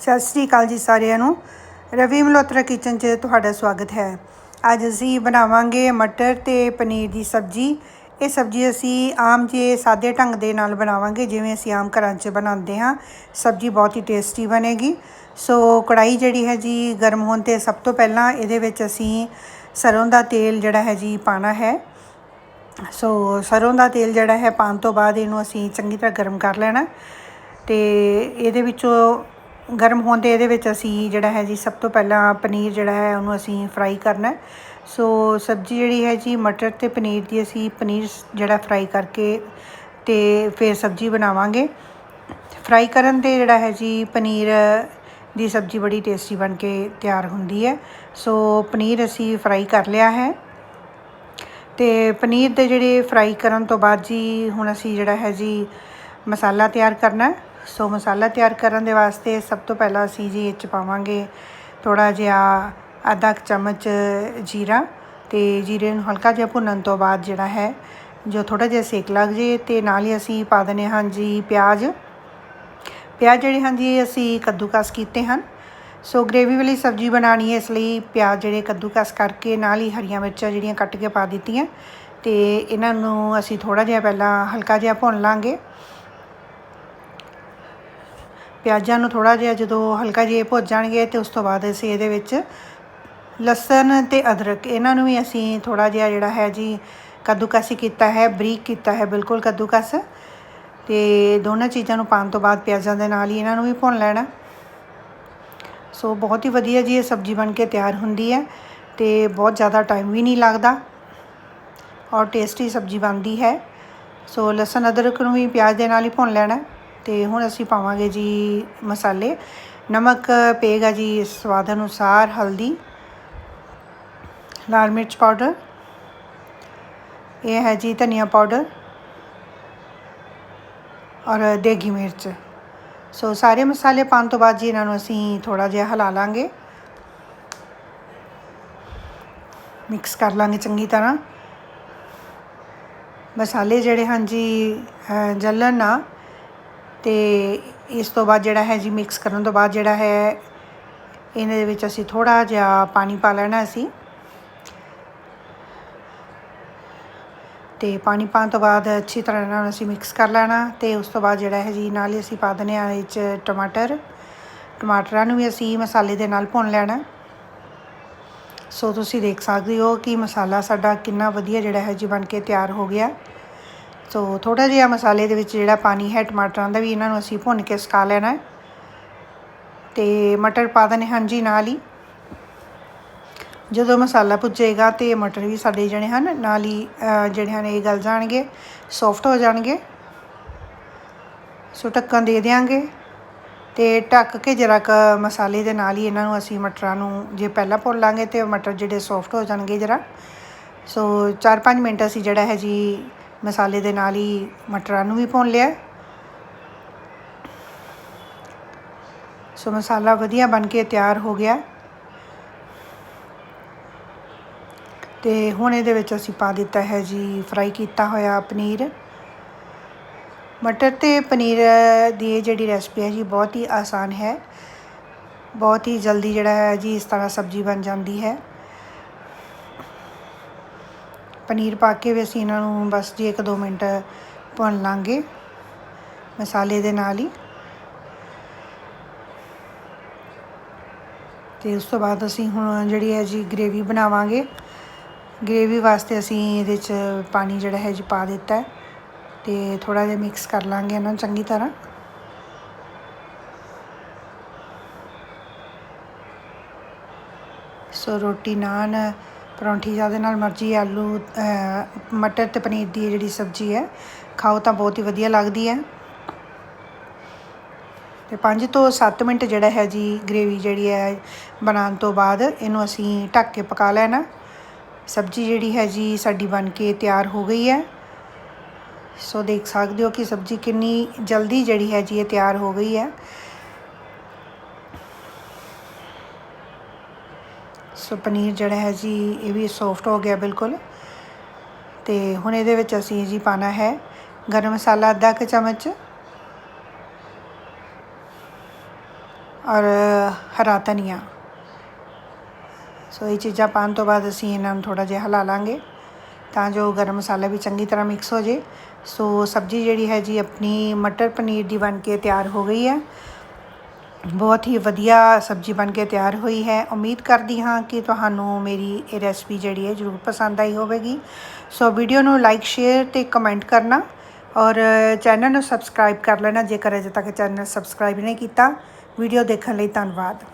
ਸਤਿ ਸ੍ਰੀ ਅਕਾਲ ਜੀ ਸਾਰਿਆਂ ਨੂੰ। ਰਵੀ ਮਲਹੋਤਰਾ ਕਿਚਨ 'ਚ ਤੁਹਾਡਾ ਸਵਾਗਤ ਹੈ। ਅੱਜ ਅਸੀਂ ਬਣਾਵਾਂਗੇ ਮਟਰ ਤੇ ਪਨੀਰ ਦੀ ਸਬਜ਼ੀ। ਇਹ ਸਬਜ਼ੀ ਅਸੀਂ ਆਮ ਜੇ ਸਾਦੇ ਢੰਗ ਦੇ ਨਾਲ ਬਣਾਵਾਂਗੇ, ਜਿਵੇਂ ਅਸੀਂ ਆਮ ਘਰਾਂ 'ਚ ਬਣਾਉਂਦੇ ਹਾਂ, ਸਬਜ਼ੀ ਬਹੁਤ ਹੀ ਟੇਸਟੀ ਬਣੇਗੀ। ਸੋ ਕੜਾਈ ਜਿਹੜੀ ਹੈ ਜੀ, ਗਰਮ ਹੋਣ ਤੇ ਸਭ ਤੋਂ ਪਹਿਲਾਂ ਇਹਦੇ ਵਿੱਚ ਅਸੀਂ ਸਰੋਂ ਦਾ ਤੇਲ ਜਿਹੜਾ ਹੈ ਜੀ ਪਾਣਾ ਹੈ। ਸੋ ਸਰੋਂ ਦਾ ਤੇਲ ਜਿਹੜਾ ਹੈ ਪਾਉਣ ਤੋਂ ਬਾਅਦ ਇਹਨੂੰ ਅਸੀਂ ਚੰਗੀ ਤਰ੍ਹਾਂ ਗਰਮ ਕਰ ਲੈਣਾ। ਤੇ ਇਹਦੇ ਵਿੱਚੋਂ ਗਰਮ ਹੋਣ 'ਤੇ ਇਹਦੇ ਵਿੱਚ ਅਸੀਂ ਜਿਹੜਾ ਹੈ ਜੀ, ਸਭ ਤੋਂ ਪਹਿਲਾਂ ਪਨੀਰ ਜਿਹੜਾ ਹੈ ਉਹਨੂੰ ਅਸੀਂ ਫਰਾਈ ਕਰਨਾ ਸੋ ਸਬਜ਼ੀ ਜਿਹੜੀ ਹੈ ਜੀ, ਮਟਰ ਤੇ ਪਨੀਰ ਦੀ ਅਸੀਂ ਪਨੀਰ ਜਿਹੜਾ ਫਰਾਈ ਕਰਕੇ ਤੇ ਫਿਰ ਸਬਜ਼ੀ ਬਣਾਵਾਂਗੇ। ਫਰਾਈ ਕਰਨ ਤੇ ਜਿਹੜਾ ਹੈ ਜੀ, ਪਨੀਰ ਦੀ ਸਬਜ਼ੀ ਬੜੀ ਟੇਸਟੀ ਬਣ ਕੇ ਤਿਆਰ ਹੁੰਦੀ ਹੈ। ਸੋ ਪਨੀਰ ਅਸੀਂ ਫਰਾਈ ਕਰ ਲਿਆ ਹੈ। ਤੇ ਪਨੀਰ ਦੇ ਜਿਹੜੇ ਫਰਾਈ ਕਰਨ ਤੋਂ ਬਾਅਦ ਜੀ, ਹੁਣ ਅਸੀਂ ਜਿਹੜਾ ਹੈ ਜੀ, ਮਸਾਲਾ ਤਿਆਰ ਕਰਨਾ ਸੋ ਮਸਾਲਾ ਤਿਆਰ ਕਰਨ ਦੇ ਵਾਸਤੇ ਸਭ ਤੋਂ ਪਹਿਲਾਂ ਅਸੀਂ ਜੀ ਇਹ 'ਚ ਪਾਵਾਂਗੇ ਥੋੜਾ ਜਿਹਾ ਅੱਧਾ ਚਮਚ ਜੀਰਾ ਤੇ ਜੀਰੇ ਨੂੰ ਹਲਕਾ ਜਿਹਾ ਭੁੰਨਣ ਤੋਂ ਬਾਅਦ ਜਿਹੜਾ ਹੈ, ਜੋ ਥੋੜਾ ਜਿਹਾ ਸੇਕ ਲੱਗ ਜੇ ਤੇ ਨਾਲ ਹੀ ਅਸੀਂ ਪਾ ਦਨੇ ਹਾਂ ਜੀ ਪਿਆਜ਼। ਪਿਆਜ਼ ਜਿਹੜੇ ਹਨ ਜੀ ਅਸੀਂ ਕੱਦੂਕਸ ਕੀਤੇ ਹਨ। ਸੋ ਗ੍ਰੇਵੀ ਵਾਲੀ ਸਬਜ਼ੀ ਬਣਾਣੀ ਹੈ ਇਸ ਲਈ ਪਿਆਜ਼ ਜਿਹੜੇ ਕੱਦੂਕਸ ਕਰਕੇ ਨਾਲ ਹੀ ਹਰੀਆਂ ਮਿਰਚਾਂ ਜਿਹੜੀਆਂ ਕੱਟ ਕੇ ਪਾ ਦਿੱਤੀਆਂ ਤੇ ਇਹਨਾਂ ਨੂੰ ਅਸੀਂ ਥੋੜਾ ਜਿਹਾ ਪਹਿਲਾਂ ਹਲਕਾ ਜਿਹਾ ਭੁੰਨ ਲਾਂਗੇ। ਪਿਆਜ਼ਾਂ ਨੂੰ ਥੋੜਾ ਜਿਹਾ ਜਦੋਂ ਹਲਕਾ ਜਿਹਾ ਭੁੱਜ ਜਾਣਗੇ ਤੇ ਉਸ ਤੋਂ ਬਾਅਦ ਅਸੀਂ ਇਹਦੇ ਵਿੱਚ ਲਸਣ ਤੇ ਅਦਰਕ, ਇਹਨਾਂ ਨੂੰ ਵੀ ਅਸੀਂ ਥੋੜਾ ਜਿਹਾ ਜਿਹੜਾ ਹੈ ਜੀ ਕੱਦੂਕਸ ਕੀਤਾ ਹੈ, ਬਰੀਕ ਕੀਤਾ ਹੈ, ਬਿਲਕੁਲ ਕੱਦੂਕਸ। ਤੇ ਦੋਨਾਂ ਚੀਜ਼ਾਂ ਨੂੰ ਪਾਉਣ ਤੋਂ ਬਾਅਦ ਪਿਆਜ਼ਾਂ ਦੇ ਨਾਲ ਹੀ ਇਹਨਾਂ ਨੂੰ ਵੀ ਭੁੰਨ ਲੈਣਾ। ਸੋ ਬਹੁਤ ਹੀ ਵਧੀਆ ਜੀ ਇਹ ਸਬਜ਼ੀ ਬਣ ਕੇ ਤਿਆਰ ਹੁੰਦੀ ਹੈ ਤੇ ਬਹੁਤ ਜ਼ਿਆਦਾ ਟਾਈਮ ਵੀ ਨਹੀਂ ਲੱਗਦਾ ਔਰ ਟੇਸਟੀ ਸਬਜ਼ੀ ਬਣਦੀ ਹੈ। ਸੋ ਲਸਣ, ਅਦਰਕ ਨੂੰ ਵੀ ਪਿਆਜ਼ ਦੇ ਨਾਲ ਹੀ ਭੁੰਨ ਲੈਣਾ। ਤੇ ਹੁਣ ਅਸੀਂ ਪਾਵਾਂਗੇ ਜੀ ਮਸਾਲੇ। ਨਮਕ ਪਏਗਾ ਜੀ ਸਵਾਦ ਅਨੁਸਾਰ, ਹਲਦੀ, ਲਾਲ ਮਿਰਚ ਪਾਊਡਰ। ਇਹ ਹੈ ਜੀ ਧਨੀਆ ਪਾਊਡਰ ਔਰ ਦੇਗੀ ਮਿਰਚ। ਸੋ ਸਾਰੇ ਮਸਾਲੇ ਪਾਉਣ ਤੋਂ ਬਾਅਦ ਜੀ ਇਹਨਾਂ ਨੂੰ ਅਸੀਂ ਥੋੜਾ ਜਿਹਾ ਹਿਲਾ ਲਾਂਗੇ। ਮਿਕਸ ਕਰ ਲਾਂਗੇ ਚੰਗੀ ਤਰ੍ਹਾਂ। ਮਸਾਲੇ ਜਿਹੜੇ ਹਨ ਜੀ ਜਲਣ ਨਾ ਅਤੇ ਇਸ ਤੋਂ ਬਾਅਦ ਜਿਹੜਾ ਹੈ ਜੀ ਮਿਕਸ ਕਰਨ ਤੋਂ ਬਾਅਦ ਜਿਹੜਾ ਹੈ ਇਹਨਾਂ ਦੇ ਵਿੱਚ ਅਸੀਂ ਥੋੜਾ ਜਿਹਾ ਪਾਣੀ ਪਾ ਲੈਣਾ ਅਸੀਂ। ਤੇ ਪਾਣੀ ਪਾਉਣ ਤੋਂ ਬਾਅਦ ਅੱਛੀ ਤਰ੍ਹਾਂ ਨਾਲ ਅਸੀਂ ਮਿਕਸ ਕਰ ਲੈਣਾ ਤੇ ਉਸ ਤੋਂ ਬਾਅਦ ਜਿਹੜਾ ਹੈ ਜੀ ਨਾਲ ਹੀ ਅਸੀਂ ਪਾ ਦਨੇ ਆ 'ਚ ਟਮਾਟਰ। ਟਮਾਟਰਾਂ ਨੂੰ ਵੀ ਅਸੀਂ ਮਸਾਲੇ ਦੇ ਨਾਲ ਭੁੰਨ ਲੈਣਾ। ਸੋ ਤੁਸੀਂ ਦੇਖ ਸਕਦੇ ਹੋ ਕਿ ਮਸਾਲਾ ਸਾਡਾ ਕਿੰਨਾ ਵਧੀਆ ਜਿਹੜਾ ਹੈ ਜੀ ਬਣ ਕੇ ਤਿਆਰ ਹੋ ਗਿਆ। ਸੋ ਥੋੜਾ ਜਿਹਾ ਮਸਾਲੇ ਦੇ ਵਿੱਚ ਜਿਹੜਾ ਪਾਣੀ ਹੈ, ਟਮਾਟਰਾਂ ਦਾ ਵੀ ਇਹਨਾਂ ਨੂੰ ਅਸੀਂ ਭੁੰਨ ਕੇ ਸੁਕਾ ਲੈਣਾ ਤੇ ਮਟਰ ਪਾ ਦਨੇ ਹਾਂ ਜੀ ਨਾਲ ਹੀ। ਜਦੋਂ ਮਸਾਲਾ ਭੁੱਜੇਗਾ ਤੇ ਮਟਰ ਵੀ ਸਾਡੇ ਜਿਹੜੇ ਹਨ, ਨਾਲ ਹੀ ਜਿਹੜੇ ਹਨ ਇਹ ਗਲ ਜਾਣਗੇ ਸੌਫਟ ਹੋ ਜਾਣਗੇ। ਸੋ ਢੱਕਣ ਦੇ ਦੇਾਂਗੇ ਤੇ ਢੱਕ ਕੇ ਜਰਾ ਕ ਮਸਾਲੇ ਦੇ ਨਾਲ ਹੀ ਇਹਨਾਂ ਨੂੰ ਅਸੀਂ ਮਟਰਾਂ ਨੂੰ ਜੇ ਪਹਿਲਾਂ ਭੁੰਨ ਲਾਂਗੇ ਤੇ ਮਟਰ ਜਿਹੜੇ ਸੌਫਟ ਹੋ ਜਾਣਗੇ ਜਰਾ। ਸੋ 4-5 ਮਿੰਟ ਅਸੀਂ ਜਿਹੜਾ ਹੈ ਜੀ ਮਸਾਲੇ ਦੇ ਨਾਲ ਹੀ ਮਟਰਾਂ ਨੂੰ ਵੀ ਭੁੰਨ ਲਿਆ। ਸੋ ਮਸਾਲਾ ਵਧੀਆ ਬਣ ਕੇ ਤਿਆਰ ਹੋ ਗਿਆ। ਤੇ ਹੁਣ ਇਹਦੇ ਵਿੱਚ ਅਸੀਂ ਪਾ ਦਿੱਤਾ ਹੈ ਜੀ ਫਰਾਈ ਕੀਤਾ ਹੋਇਆ ਪਨੀਰ। ਮਟਰ ਤੇ ਪਨੀਰ ਦੀ ਜਿਹੜੀ ਰੈਸਪੀ ਹੈ ਜੀ ਬਹੁਤ ਹੀ ਆਸਾਨ ਹੈ। ਬਹੁਤ ਹੀ ਜਲਦੀ ਜਿਹੜਾ ਹੈ ਜੀ ਇਸ ਤਰ੍ਹਾਂ ਸਬਜ਼ੀ ਬਣ ਜਾਂਦੀ ਹੈ। ਪਨੀਰ ਪਾ ਕੇ ਵੀ ਅਸੀਂ ਇਹਨਾਂ ਨੂੰ ਬਸ ਜੀ 1-2 ਮਿੰਟ ਭੁੰਨ ਲਾਂਗੇ ਮਸਾਲੇ ਦੇ ਨਾਲ ਹੀ। ਤੇ ਉਸ ਤੋਂ ਬਾਅਦ ਅਸੀਂ ਹੁਣ ਜਿਹੜੀ ਹੈ ਜੀ ਗ੍ਰੇਵੀ ਬਣਾਵਾਂਗੇ। ਗ੍ਰੇਵੀ ਵਾਸਤੇ ਅਸੀਂ ਇਹਦੇ 'ਚ ਪਾਣੀ ਜਿਹੜਾ ਹੈ ਜੀ ਪਾ ਦਿੱਤਾ ਹੈ। ਤੇ ਥੋੜਾ ਜਿਹਾ ਮਿਕਸ ਕਰ ਲਾਂਗੇ ਇਹਨਾਂ ਨੂੰ ਚੰਗੀ ਤਰ੍ਹਾਂ। ਸੋ ਰੋਟੀ ਨਾਨ ਪਰੌਂਠੀ ਜਾਂ ਦੇ ਨਾਲ ਮਰਜ਼ੀ ਆਲੂ ਮਟਰ ਤੇ ਪਨੀਰ ਦੀ ਜਿਹੜੀ ਸਬਜ਼ੀ ਹੈ, ਖਾਓ ਤਾਂ ਬਹੁਤ ਹੀ ਵਧੀਆ ਲੱਗਦੀ ਹੈ। ਤੇ 5 ਤੋਂ 7 ਮਿੰਟ ਜਿਹੜਾ ਹੈ ਜੀ ਗ੍ਰੇਵੀ ਜਿਹੜੀ ਹੈ ਬਣਾਉਣ ਤੋਂ ਬਾਅਦ ਇਹਨੂੰ ਅਸੀਂ ਢੱਕ ਕੇ ਪਕਾ ਲੈਣਾ। ਸਬਜ਼ੀ ਜਿਹੜੀ ਹੈ ਜੀ ਸਾਡੀ ਬਣ ਕੇ ਤਿਆਰ ਹੋ ਗਈ ਹੈ। ਸੋ ਦੇਖ ਸਕਦੇ ਹੋ ਕਿ ਸਬਜ਼ੀ ਕਿੰਨੀ ਜਲਦੀ ਜਿਹੜੀ ਹੈ ਜੀ ਇਹ ਤਿਆਰ ਹੋ ਗਈ ਹੈ। ਸੋ ਪਨੀਰ ਜਿਹੜਾ ਹੈ ਜੀ, ਇਹ ਵੀ ਸੌਫਟ ਹੋ ਗਿਆ ਬਿਲਕੁਲ। ਤੇ ਹੁਣ ਇਹਦੇ ਵਿੱਚ ਅਸੀਂ ਜੀ ਪਾਣਾ ਹੈ ਗਰਮ ਮਸਾਲਾ ਅੱਧਾ ਕੁ ਚਮਚ ਔਰ ਹਰਾ ਧਨੀਆ। ਸੋ ਇਹ ਚੀਜ਼ਾਂ ਪਾਉਣ ਤੋਂ ਬਾਅਦ ਅਸੀਂ ਇਹਨਾਂ ਨੂੰ ਥੋੜਾ ਜਿਹਾ ਹਿਲਾ ਲਾਂਗੇ ਤਾਂ ਜੋ ਗਰਮ ਮਸਾਲਾ ਵੀ ਚੰਗੀ ਤਰ੍ਹਾਂ ਮਿਕਸ ਹੋ ਜੇ ਸੋ ਸਬਜ਼ੀ ਜਿਹੜੀ ਹੈ ਜੀ, ਆਪਣੀ ਮਟਰ ਪਨੀਰ ਦੀ ਬਣ ਕੇ ਤਿਆਰ ਹੋ ਗਈ ਹੈ। ਬਹੁਤ ਹੀ ਵਧੀਆ ਸਬਜ਼ੀ ਬਣ ਕੇ ਤਿਆਰ ਹੋਈ ਹੈ। ਉਮੀਦ ਕਰਦੀ ਹਾਂ ਕਿ ਤੁਹਾਨੂੰ ਮੇਰੀ ਇਹ ਰੈਸਪੀ ਜਿਹੜੀ ਹੈ ਜ਼ਰੂਰ ਪਸੰਦ ਆਈ ਹੋਵੇਗੀ। ਸੋ ਵੀਡੀਓ ਨੂੰ ਲਾਈਕ ਸ਼ੇਅਰ ਤੇ ਕਮੈਂਟ ਕਰਨਾ ਔਰ ਚੈਨਲ ਨੂੰ ਸਬਸਕ੍ਰਾਈਬ ਕਰ ਲੈਣਾ ਜੇਕਰ ਅਜੇ ਤੱਕ ਚੈਨਲ ਸਬਸਕ੍ਰਾਈਬ ਨਹੀਂ ਕੀਤਾ। ਵੀਡੀਓ ਦੇਖਣ ਲਈ ਧੰਨਵਾਦ।